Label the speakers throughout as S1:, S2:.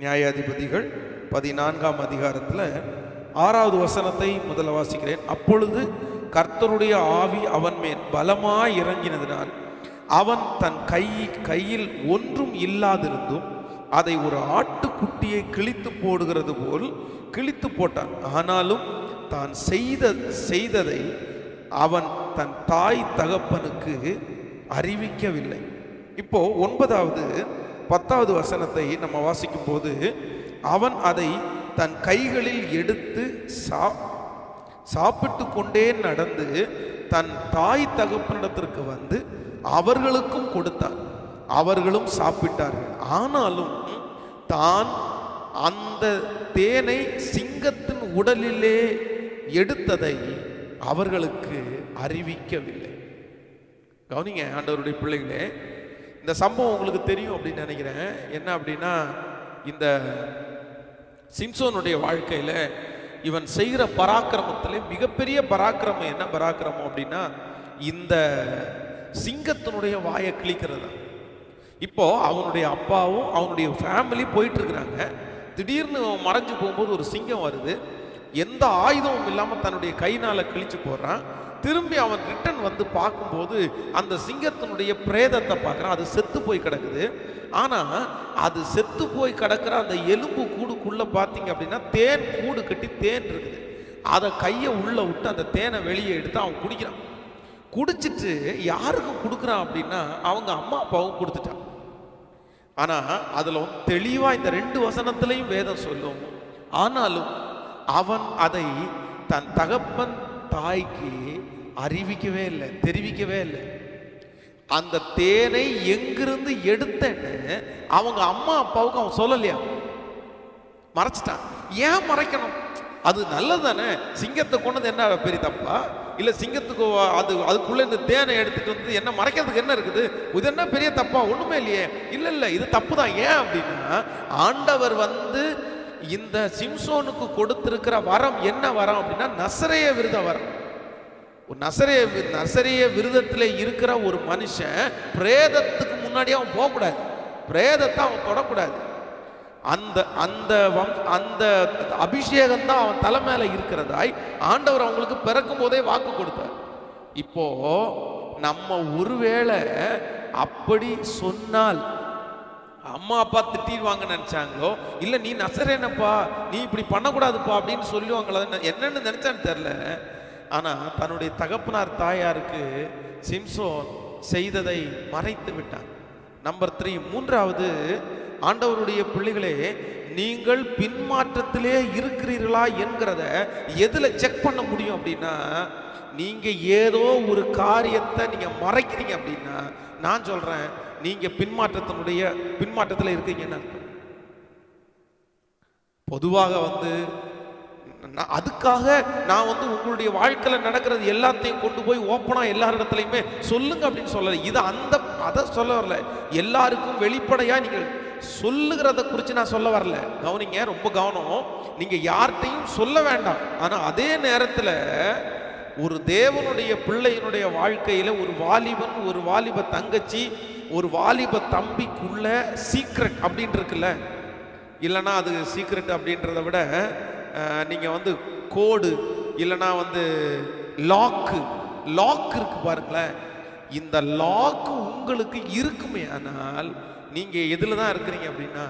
S1: நியாயாதிபதிகள் பதினான்காம் அதிகாரத்தில் ஆறாவது வசனத்தை முதல்ல வாசிக்கிறேன். அப்பொழுது கர்த்தருடைய ஆவி அவன் மேல் பலமாய் இறங்கினதினால் அவன் தன் கை கையில் ஒன்றும் இல்லாதிருந்தும் அதை ஒரு ஆட்டுக்குட்டியை கிழித்து போடுகிறது போல் கிழித்து போட்டான். ஆனாலும் தான் செய்த செய்ததை அவன் தன் தாய் தகப்பனுக்கு அறிவிக்கவில்லை. இப்போ ஒன்பதாவது பத்தாவது வசனத்தை நம்ம வாசிக்கும் போது அவன் அதை தன் கைகளில் எடுத்து சா சாப்பிட்டு கொண்டே நடந்து தன் தாய் தகப்பனிடத்திற்கு வந்து அவர்களுக்கும் கொடுத்தான் அவர்களும் சாப்பிட்டார்கள். ஆனாலும் தான் அந்த தேனை சிங்கத்தின் உடலிலே எடுத்ததை அவர்களுக்கு அறிவிக்கவில்லை. கவனிங்க ஆண்டவருடைய பிள்ளைகளே இந்த சம்பவம் உங்களுக்கு தெரியும் அப்படின்னு நினைக்கிறேன். என்ன அப்படின்னா இந்த சிம்சோனுடைய வாழ்க்கையில் இவன் செய்கிற பராக்கிரமத்தில் மிகப்பெரிய பராக்கிரமம் என்ன பராக்கிரமம் அப்படின்னா இந்த சிங்கத்தினுடைய வாயை கிழிக்கிறது தான். இப்போ அவனுடைய அப்பாவும் அவனுடைய ஃபேமிலி போயிட்டு இருக்கிறாங்க. திடீர்னு மறைஞ்சு போகும்போது ஒரு சிங்கம் வருது. எந்த ஆயுதமும் இல்லாமல் தன்னுடைய கையினால் கிழிச்சு போடுறான். திரும்பி அவன் ரிட்டன் வந்து பார்க்கும்போது அந்த சிங்கத்தினுடைய பிரேதத்தை பார்க்குறான். அது செத்து போய் கிடக்குது. ஆனால் அது செத்து போய் கிடக்கிற அந்த எலும்பு கூடுக்குள்ளே பார்த்தீங்க அப்படின்னா தேன் கூடு கட்டி தேன் இருக்குது. அதை கையை உள்ளே விட்டு அந்த தேனை வெளியே எடுத்து அவன் குடிக்கிறான். குடிச்சிட்டு யாருக்கு கொடுக்குறான் அப்படின்னா அவங்க அம்மா அப்பாவும் கொடுத்துட்டான். ஆனால் அதில் தெளிவாக இந்த ரெண்டு வசனத்துலையும் வேதம் சொல்லும். ஆனாலும் அவன் அதை தன் தகப்பன் தாய்க்கு அறிவிக்கவே இல்லை தெரிவிக்கவே இல்லை. அந்த தேனை எங்கிருந்து எடுத்தேன்னு அவங்க அம்மா அப்பாவுக்கு அவன் சொல்லலையா? மறைச்சிட்டான். ஏன் மறைக்கணும்? அது நல்லது தானே? சிங்கத்தை கொண்டது என்ன பெரிய தப்பா? இல்லை சிங்கத்துக்கு அது அதுக்குள்ளே இந்த தேனை எடுத்துட்டு வந்து என்ன மறைக்கிறதுக்கு என்ன இருக்குது? இது என்ன பெரிய தப்பா? ஒன்றுமே இல்லையே. இல்லை இல்லை இது தப்பு தான் ஏன் அப்படின்னா ஆண்டவர் வந்து இந்த சிம்சோனுக்கு கொடுத்திருக்கிற வரம் என்ன வரம் அப்படின்னா நசரைய விருத வரம். ஒரு நசரைய நசரைய விருதத்தில் இருக்கிற ஒரு மனுஷன் பிரேதத்துக்கு முன்னாடி அவன் போகக்கூடாது. பிரேதத்தை அவன் தொடக்கூடாது. அந்த அந்த வம் அந்த அபிஷேகம் தான் அவன் தலை மேலே இருக்கிறதாய் ஆண்டவர் அவங்களுக்கு பிறக்கும் போதே வாக்கு கொடுத்தார். இப்போ நம்ம ஒருவேளை அப்படி சொன்னால் அம்மா அப்பா திட்டிடுவாங்க நினைச்சாங்களோ? இல்ல நீ நசரேனப்பா நீ இப்படி பண்ணக்கூடாதுப்பா அப்படின்னு சொல்லுவாங்களா? என்னன்னு நினைச்சான்னு தெரில ஆனா தன்னுடைய தகப்பனார் தாயாருக்கு சிம்சோன் செய்ததை மறைத்து விட்டான். நம்பர் த்ரீ மூன்றாவது ஆண்டவருடைய பிள்ளைகளே நீங்கள் பின்மாற்றத்திலே இருக்கிறீர்களா என்கிறத எதில் செக் பண்ண முடியும் அப்படின்னா நீங்கள் ஏதோ ஒரு காரியத்தை நீங்கள் மறைக்கிறீங்க அப்படின்னா நான் சொல்கிறேன் நீங்கள் பின்மாற்றத்தினுடைய பின்மாற்றத்தில் இருக்கீங்கன்னு பொதுவாக வந்து நான் அதுக்காக நான் வந்து உங்களுடைய வாழ்க்கையில் நடக்கிறது எல்லாத்தையும் கொண்டு போய் ஓப்பனாக எல்லார் இடத்துலையுமே சொல்லுங்க அப்படின்னு சொல்லலை. இது அந்த அதை சொல்ல வரல. எல்லாருக்கும் வெளிப்படையாக நீங்கள் சொல்லுகிறத குறித்து நான் சொல்ல வரல. கவனிங்க ரொம்ப கவனம். நீங்கள் யார்கிட்டையும் சொல்ல வேண்டாம். ஆனால் அதே நேரத்தில் ஒரு தேவனுடைய பிள்ளையினுடைய வாழ்க்கையில் ஒரு வாலிபன் ஒரு வாலிப தங்கச்சி ஒரு வாலிப தம்பிக்குள்ள சீக்ரெட் அப்படின்னு இருக்குல்ல இல்லைன்னா அது சீக்ரெட் அப்படின்றத விட நீங்கள் வந்து கோடு இல்லைன்னா வந்து லாக்கு லாக் இருக்கு பாருங்களேன் இந்த லாக்கு உங்களுக்கு இருக்குமே ஆனால் நீங்கள் எதில் தான் இருக்கிறீங்க அப்படின்னா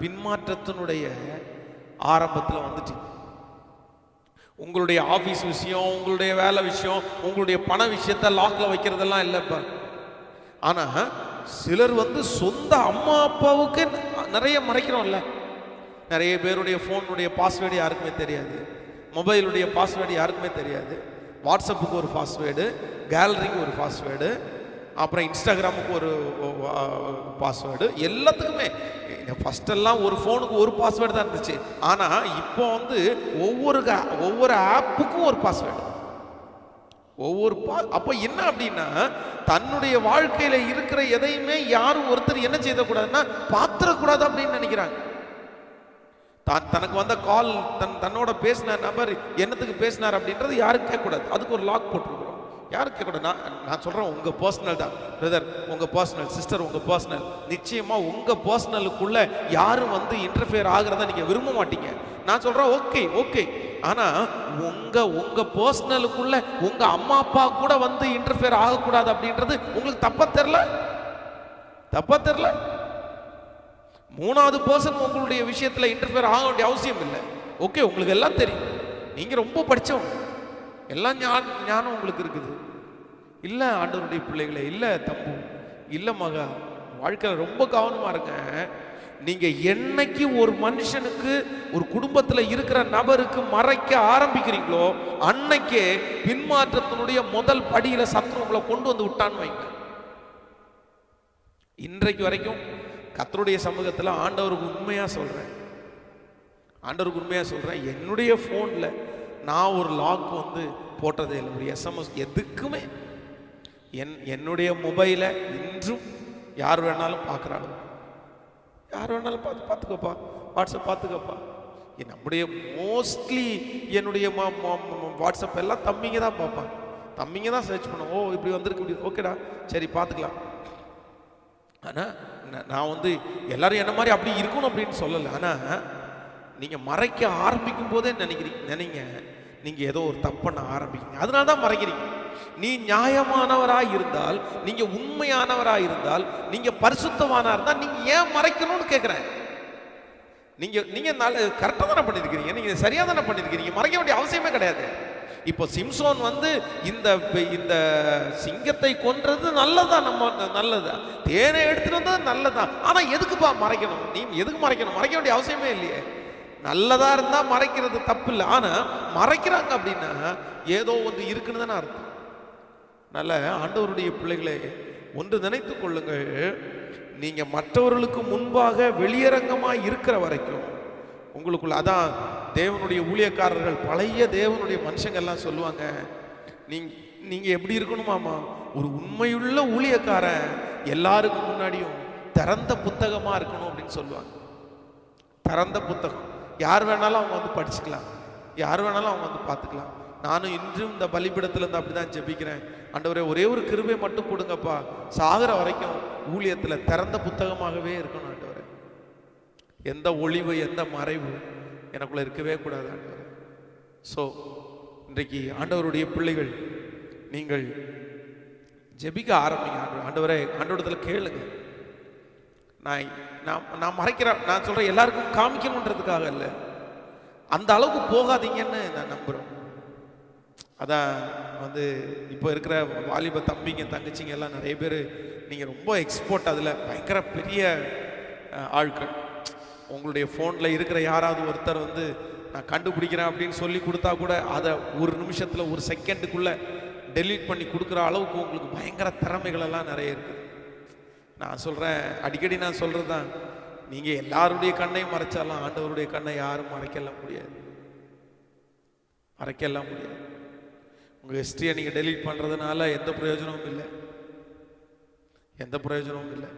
S1: பின்மாற்றத்தினுடைய ஆரம்பத்தில் வந்துட்டீங்க. உங்களுடைய ஆஃபீஸ் விஷயம் உங்களுடைய வேலை விஷயம் உங்களுடைய பண விஷயத்த லாக்கில் வைக்கிறதெல்லாம் இல்லைப்பா. ஆனால் சிலர் வந்து சொந்த அம்மா அப்பாவுக்கு நிறைய மறைக்கிறோம்ல. நிறைய பேருடைய ஃபோனுடைய பாஸ்வேர்டு யாருக்குமே தெரியாது. மொபைலுடைய பாஸ்வேர்டு யாருக்குமே தெரியாது. வாட்ஸ்அப்புக்கு ஒரு பாஸ்வேர்டு கேலரிக்கு ஒரு பாஸ்வேர்டு அப்புறம் இன்ஸ்டாகிராமுக்கு ஒரு பாஸ்வேர்டு எல்லாத்துக்குமே. ஃபஸ்ட்டெல்லாம் ஒரு ஃபோனுக்கு ஒரு பாஸ்வேர்டு தான் இருந்துச்சு. ஆனால் இப்போ வந்து ஒவ்வொரு ஒவ்வொரு ஆப்புக்கும் ஒரு பாஸ்வேர்டு ஒவ்வொரு பா அப்போ என்ன அப்படின்னா தன்னுடைய வாழ்க்கையில இருக்கிற எதையுமே யாரும் ஒருத்தர் என்ன செய்யக்கூடாதுன்னா பாத்திரக்கூடாது அப்படின்னு நினைக்கிறாங்க. தான் தனக்கு வந்த கால் தன் தன்னோட பேசின நபர் என்னத்துக்கு பேசினார் அப்படின்றது யாரும் கேட்கக்கூடாது. அதுக்கு ஒரு லாக் போட்டிருக்கிறோம். யாரும் கேட்கக்கூடாது. நான் நான் சொல்கிறேன் உங்கள் பர்சனல் தான். பிரதர் உங்கள் பர்சனல் சிஸ்டர் உங்கள் பர்சனல் நிச்சயமாக உங்கள் பர்சனலுக்குள்ளே யாரும் வந்து இன்டர்ஃபியர் ஆகிறத நீங்கள் விரும்ப மாட்டீங்க. நான் சொல்கிறேன் ஓகே ஓகே ஆனால் உங்கள் உங்கள் பர்சனலுக்குள்ள உங்கள் அம்மா அப்பா கூட வந்து இன்டர்ஃபியர் ஆகக்கூடாது அப்படின்றது உங்களுக்கு தப்பாக தெரில தப்பாக தெரில மூணாவது பர்சன் உங்களுடைய விஷயத்தில் இன்டர்ஃபியர் ஆக வேண்டிய அவசியம் இல்லை. ஓகே உங்களுக்கு எல்லாம் தெரியும். நீங்கள் ரொம்ப படிச்சவங்க. எல்லாம் ஞானம் ஞானம் உங்களுக்கு இருக்குது. இல்லை ஆண்டவருடைய பிள்ளைகளே இல்லை தம்பு இல்லை மகா வாழ்க்கையில் ரொம்ப கவனமாக இருங்க நீங்கள் என்னைக்கு ஒரு மனுஷனுக்கு ஒரு குடும்பத்தில் இருக்கிற நபருக்கு மறைக்க ஆரம்பிக்கிறீங்களோ அன்னைக்கே பின்மாற்றத்தினுடைய முதல் படியில் சத்ரு உங்களை கொண்டு வந்து விட்டான்னு வைங்க. இன்றைக்கு வரைக்கும் கத்தருடைய சமூகத்தில் ஆண்டவருக்கு உண்மையாக சொல்கிறேன் ஆண்டவருக்கு உண்மையாக சொல்கிறேன் என்னுடைய ஃபோனில் நான் ஒரு லாக் வந்து போட்டதே இல்லை. ஒரு எஸ்எம்எஸ் எதுக்குமே. என் என்னுடைய மொபைலை இன்றும் யார் வேணாலும் பார்க்குறாங்க. யார் வேணாலும் பார்த்து பார்த்துக்கப்பா. வாட்ஸ்அப் பார்த்துக்கப்பா. என் நம்முடைய மோஸ்ட்லி என்னுடைய ம- வாட்ஸ்அப் எல்லாம் தம்பிங்க தான் பார்ப்பாங்க. தம்பிங்க தான் சர்ச் பண்ணுவோம் ஓ இப்படி வந்திருக்கு இப்படி ஓகேடா. சரி பார்த்துக்கலாம். ஆனால் நான் வந்து எல்லாரும் என்ன மாதிரி அப்படி இருக்கணும் அப்படின்னு சொல்லலை. ஆனால் நீங்கள் மறைக்க ஆரம்பிக்கும் போதே நினைக்கிறீங்க நினைங்க. நீங்கள் ஏதோ ஒரு தப்பண்ண ஆரம்பிக்கிறீங்க. அதனால தான் மறைக்கிறீங்க. நீ நியாயமானவராக இருந்தால் நீங்க உண்மையானவராக இருந்தால் நீங்க பரிசுத்தமானா இருந்தால் நீங்க ஏன் மறைக்கணும்னு கேட்குறேன் நீங்க நீங்க நல்ல கரெக்டாக தானே பண்ணியிருக்கிறீங்க நீங்க சரியா தானே பண்ணியிருக்கிறீங்க மறைக்க வேண்டிய அவசியமே கிடையாது. இப்போ சிம்சோன் வந்து இந்த இந்த சிங்கத்தை கொன்றது நல்லதா? நம்ம நல்லது? தேனை எடுத்துட்டு வந்தது நல்லதான் ஆனா எதுக்குப்பா மறைக்கணும்? நீ எதுக்கு மறைக்கணும்? மறைக்க வேண்டிய அவசியமே இல்லையே. நல்லதா இருந்தா மறைக்கிறது தப்பு இல்லை. ஆனா மறைக்கிறாங்க அப்படின்னா ஏதோ ஒன்று இருக்குன்னு தானே அர்த்தம். நல்ல ஆண்டவருடைய பிள்ளைகளை ஒன்று நினைத்து கொள்ளுங்கள். நீங்கள் மற்றவர்களுக்கு முன்பாக வெளியரங்கமாக இருக்கிற வரைக்கும் உங்களுக்குள்ள அதான் தேவனுடைய ஊழியக்காரர்கள் பழைய தேவனுடைய மனுஷங்கள்லாம் சொல்லுவாங்க நீங்கள் நீங்கள் எப்படி இருக்கணுமாமா ஒரு உண்மையுள்ள ஊழியக்காரன் எல்லாருக்கும் முன்னாடியும் திறந்த புத்தகமாக இருக்கணும் அப்படின்னு சொல்லுவாங்க. திறந்த புத்தகம். யார் வேணாலும் அவங்க வந்து படிச்சுக்கலாம். யார் வேணாலும் அவங்க வந்து பார்த்துக்கலாம். நானும் இன்றும் இந்த பலிபீடத்துல இருந்து அப்படிதான் ஜெபிக்கிறேன். ஆண்டவரே ஒரே ஒரு கிருபை மட்டும் கொடுங்கப்பா. சாகிற வரைக்கும் ஊழியத்துல திறந்த புத்தகமாகவே இருக்கணும் ஆண்டவரே. எந்த ஒளிவு எந்த மறைவு எனக்குள்ள இருக்கவே கூடாது ஆண்டவரே. ஸோ இன்றைக்கு ஆண்டவருடைய பிள்ளைகள் நீங்கள் ஜெபிக்க ஆரம்பிங்க ஆண்டவர். ஆண்டவரே ஆண்டவரத்தில் கேளுங்க. நான் நான் நான் மறைக்கிறேன் நான் சொல்கிறேன் எல்லாருக்கும் காமிக்கணுன்றதுக்காக இல்லை அந்த அளவுக்கு போகாதீங்கன்னு நான் நம்புகிறேன் அதான் வந்து இப்போ இருக்கிற வாலிப தம்பிங்க தங்கச்சிங்க எல்லாம் நிறைய பேர் நீங்கள் ரொம்ப எக்ஸ்போர்ட் அதில் பயங்கர பெரிய ஆட்கள். உங்களுடைய ஃபோனில் இருக்கிற யாராவது ஒருத்தர் வந்து நான் கண்டுபிடிக்கிறேன் அப்படின்னு சொல்லி கொடுத்தா கூட அதை ஒரு நிமிஷத்தில் ஒரு செகண்டுக்குள்ளே டெலீட் பண்ணி கொடுக்குற அளவுக்கு உங்களுக்கு பயங்கர திறமைகளெல்லாம் நிறைய இருக்குது நான் சொல்கிறேன் அடிக்கடி நான் சொல்கிறது தான் நீங்கள் எல்லாருடைய கண்ணையும் மறைச்சாலும் ஆண்டவருடைய கண்ணை யாரும் மறைக்கலாம் முடியாது. மறைக்கலாம் முடியாது. உங்கள் ஹிஸ்ட்ரியை நீங்கள் டெலீட் பண்ணுறதுனால எந்த பிரயோஜனமும் இல்லை. எந்த பிரயோஜனமும் இல்லை.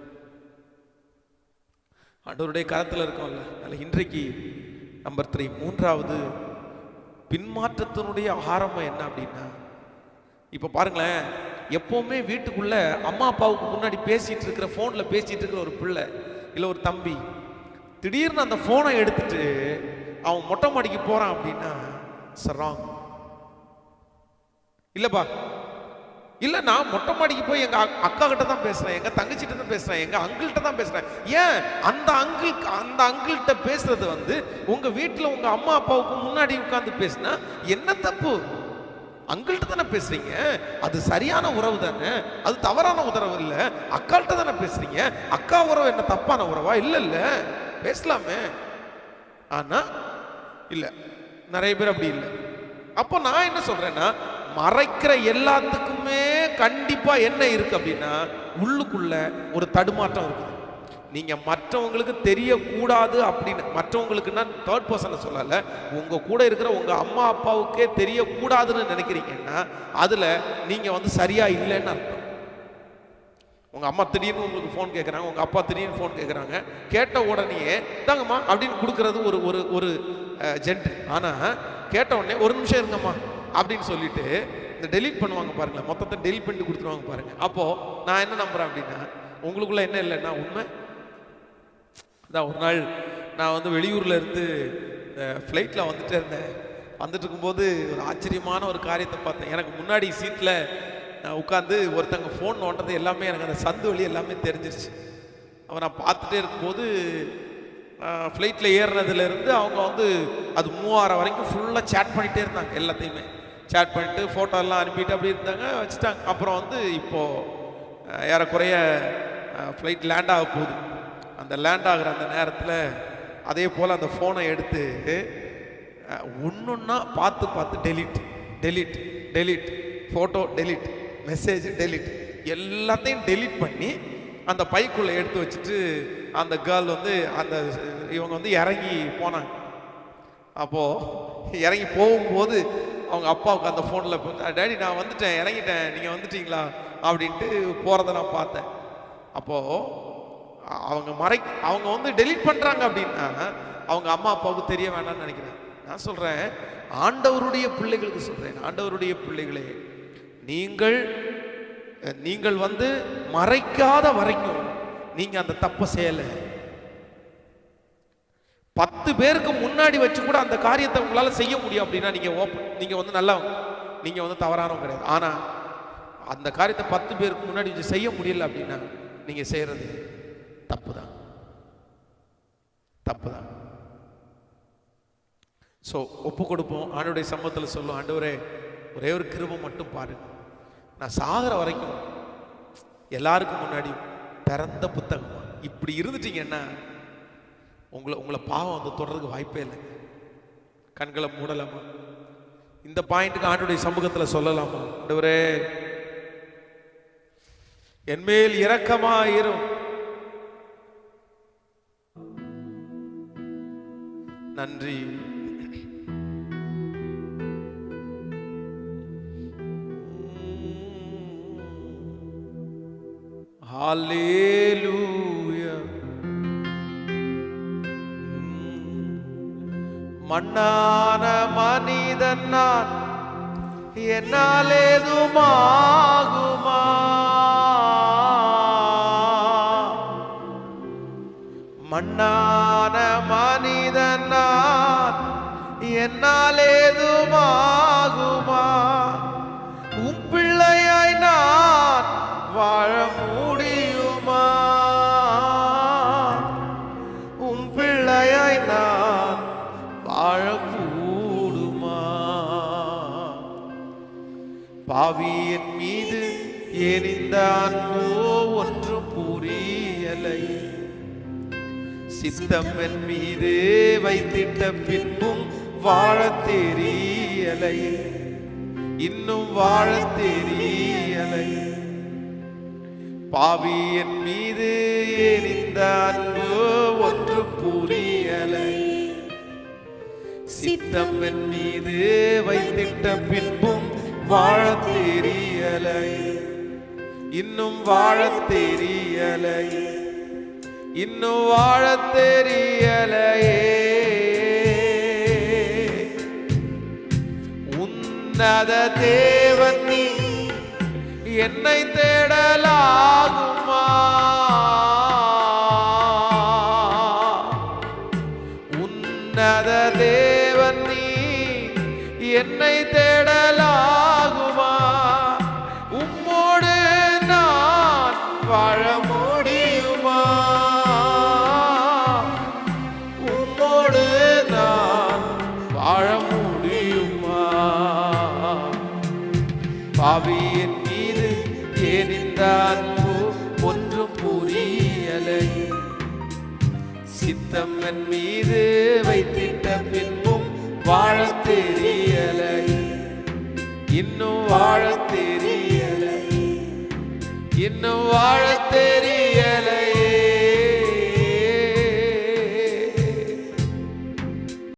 S1: ஆண்டவருடைய கரத்தில் இருக்கோம்ல. அதில் இன்றைக்கு நம்பர் த்ரீ மூன்றாவது பின்மாற்றத்தினுடைய ஆரம்பம் என்ன அப்படின்னா இப்போ பாருங்களேன் எப்போவுமே வீட்டுக்குள்ளே அம்மா அப்பாவுக்கு முன்னாடி பேசிகிட்டு இருக்கிற ஃபோனில் பேசிகிட்டு இருக்கிற ஒரு பிள்ளை இல்லை ஒரு தம்பி திடீர்னு அந்த ஃபோனை எடுத்துட்டு அவன் மொட்டை மாடிக்கு போகிறான் அப்படின்னா சராங் இல்லைப்பா. இல்லை நான் மொட்டை மாடிக்கு போய் எங்கள் அக்கா கிட்ட தான் பேசுகிறேன் எங்கள் தங்கச்சிட்ட தான் பேசுகிறேன் எங்கள் அங்கிள்கிட்ட தான் பேசுகிறேன் ஏன்? அந்த அங்கிள் அந்த அங்கிள்கிட்ட பேசுறது வந்து உங்கள் வீட்டில் உங்கள் அம்மா அப்பாவுக்கு முன்னாடி உட்காந்து பேசுனா என்ன தப்பு? அங்கிள்கிட்ட தானே பேசுறீங்க. அது சரியான உறவு தானே. அது தவறான உறவு இல்லை. அக்காள்கிட்ட தானே பேசுறீங்க. அக்கா உறவு என்ன தப்பான உறவா? இல்லை இல்லை. பேசலாமே. ஆனால் இல்லை. நிறைய பேர் அப்படி இல்லை. அப்போ நான் என்ன சொல்கிறேன்னா மறைக்கிற எல்லாத்துக்குமே கண்டிப்பா என்ன இருக்கு அப்படின்னா உள்ளுக்குள்ள ஒரு தடுமாற்றம் இருக்குது. நீங்க மற்றவங்களுக்கு தெரியக்கூடாது அப்படின்னு மற்றவங்களுக்குன்னா தேர்ட் பர்சனை சொல்லல உங்க கூட இருக்கிற உங்க அம்மா அப்பாவுக்கே தெரியக்கூடாதுன்னு நினைக்கிறீங்கன்னா அதுல நீங்க வந்து சரியா இல்லைன்னு அர்த்தம். உங்க அம்மா திடீர்னு உங்களுக்கு ஃபோன் கேட்குறாங்க உங்க அப்பா திடீர்னு ஃபோன் கேட்குறாங்க கேட்ட உடனேயே தாங்கம்மா அப்படின்னு கொடுக்கறது ஒரு ஒரு ஒரு ஜென்ட் ஆனால் கேட்ட உடனே ஒரு நிமிஷம் இருங்கம்மா. அப்படின்னு சொல்லிட்டு இந்த டெலீட் பண்ணுவாங்க பாருங்களேன். மொத்தத்தை டெலிட் பண்ணிட்டு கொடுத்துருவாங்க பாருங்க. அப்போ நான் என்ன நம்புறேன் அப்படின்னா உங்களுக்குள்ள என்ன இல்லைன்னா உண்மை. அதான் ஒரு நாள் நான் வந்து வெளியூர்ல இருந்து ஃப்ளைட்டில் வந்துட்டே இருந்தேன். வந்துட்டு இருக்கும்போது ஒரு ஆச்சரியமான ஒரு காரியத்தை பார்த்தேன். எனக்கு முன்னாடி சீட்டில் உட்காந்து ஒருத்தங்க ஃபோன் நோண்டது எல்லாமே எனக்கு அந்த சந்து வழி எல்லாமே தெரிஞ்சிருச்சு. அவன் நான் பார்த்துட்டே இருக்கும்போது ஃப்ளைட்டில் ஏறுனதுலேருந்து அவங்க வந்து அது மூவாயிரம் வரைக்கும் ஃபுல்லாக சேட் பண்ணிகிட்டே இருந்தாங்க எல்லாத்தையுமே. சேட் பண்ணிட்டு ஃபோட்டோலாம் அனுப்பிட்டு அப்படி இருந்தாங்க. வச்சுட்டாங்க. அப்புறம் வந்து இப்போது ஏறக்குறைய ஃப்ளைட் லேண்ட் ஆக போகுது. அந்த லேண்ட் ஆகிற அந்த நேரத்தில் அதே போல் அந்த ஃபோனை எடுத்து ஒன்றுன்னா பார்த்து பார்த்து delete delete delete photo delete message delete எல்லாத்தையும் டெலிட் பண்ணி அந்த பைக்குள்ளே எடுத்து வச்சுட்டு அந்த கேர்ள் வந்து அந்த இவங்க வந்து இறங்கி போனாங்க. அப்போது இறங்கி போகும்போது அவங்க அப்பாவுக்கு அந்த ஃபோனில் டேடி நான் வந்துட்டேன் இறங்கிட்டேன் நீங்கள் வந்துட்டீங்களா? அப்படின்ட்டு போகிறத நான் பார்த்தேன். அப்போது அவங்க மறை அவங்க வந்து டெலீட் பண்ணுறாங்க அப்படின்னா அவங்க அம்மா அப்பாவுக்கு தெரிய வேண்டாம்னு நினைக்கிறேன். நான் சொல்கிறேன் ஆண்டவருடைய பிள்ளைகளுக்கு சொல்கிறேன் ஆண்டவருடைய பிள்ளைகளே நீங்கள் நீங்கள் வந்து மறைக்காத வரைக்கும் நீங்கள் அந்த தப்பை செய்யலை. பத்து பேருக்கு முன்னாடி வச்சு கூட அந்த காரியத்தை உங்களால் செய்ய முடியும் அப்படின்னா நீங்கள் ஓப்பன் நீங்கள் வந்து நல்லவங்க. நீங்கள் வந்து தவறானவங்க கிடையாது. ஆனால் அந்த காரியத்தை பத்து பேருக்கு முன்னாடி வச்சு செய்ய முடியல அப்படின்னா நீங்கள் செய்கிறது தப்பு தான் தப்பு தான் ஸோ ஒப்பு கொடுப்போம். ஆண்டுடைய சம்பவத்தில் சொல்லும் ஆண்டவரே ஒரே ஒரு கிருபை மட்டும் பாருங்க நான் சாகிற வரைக்கும் எல்லாருக்கும் முன்னாடி திறந்த புத்தகம்? இப்படி இருந்துட்டீங்கன்னா உங்களை உங்களை பாவம் வந்து தொடர்றதுக்கு வாய்ப்பே இல்லை. கண்களை மூடலாமா? இந்த பாயிண்ட்டுக்கு ஆண்டுடைய சமூகத்தில் சொல்லலாமா? ஆண்டவரே என்மேல் இரக்கமாயிரும். நன்றி. ஹாலே மண்ணான மனிதன் நான். என்னால் ஏதுமாகுமா? மண்ணான மனிதன் நான். என்னால் ஏதுமாகுமா? உம் பிள்ளையாய் நான் வாழமூ பாவியின் மீது எரிந்த அன்போ ஒன்றும் புரியலை. சித்தம் என் மீது வைத்திட்ட பின்பும் வாழ தெரியலை. இன்னும் வாழ தெரியலை. பாவியின் மீது எரிந்த அன்பு ஒன்று புரியலை. சித்தம் என் மீது வைத்திட்ட பின்பும் வாழத் தெரியலை இன்னும் வாழத் தெரியலை இன்னும் வாழத் தெரியலையே உன்னத தேவன் நீ என்னை தேடலாகுமா? பாவியின் மீது ஏனிந்த அன்பு ஒன்றும் புரியலை. சித்தம் என் மீது வைத்திட்ட பின்பும் வாழ தெரியலை. இன்னும் வாழ தெரியலை. இன்னும் வாழ தெரியலை.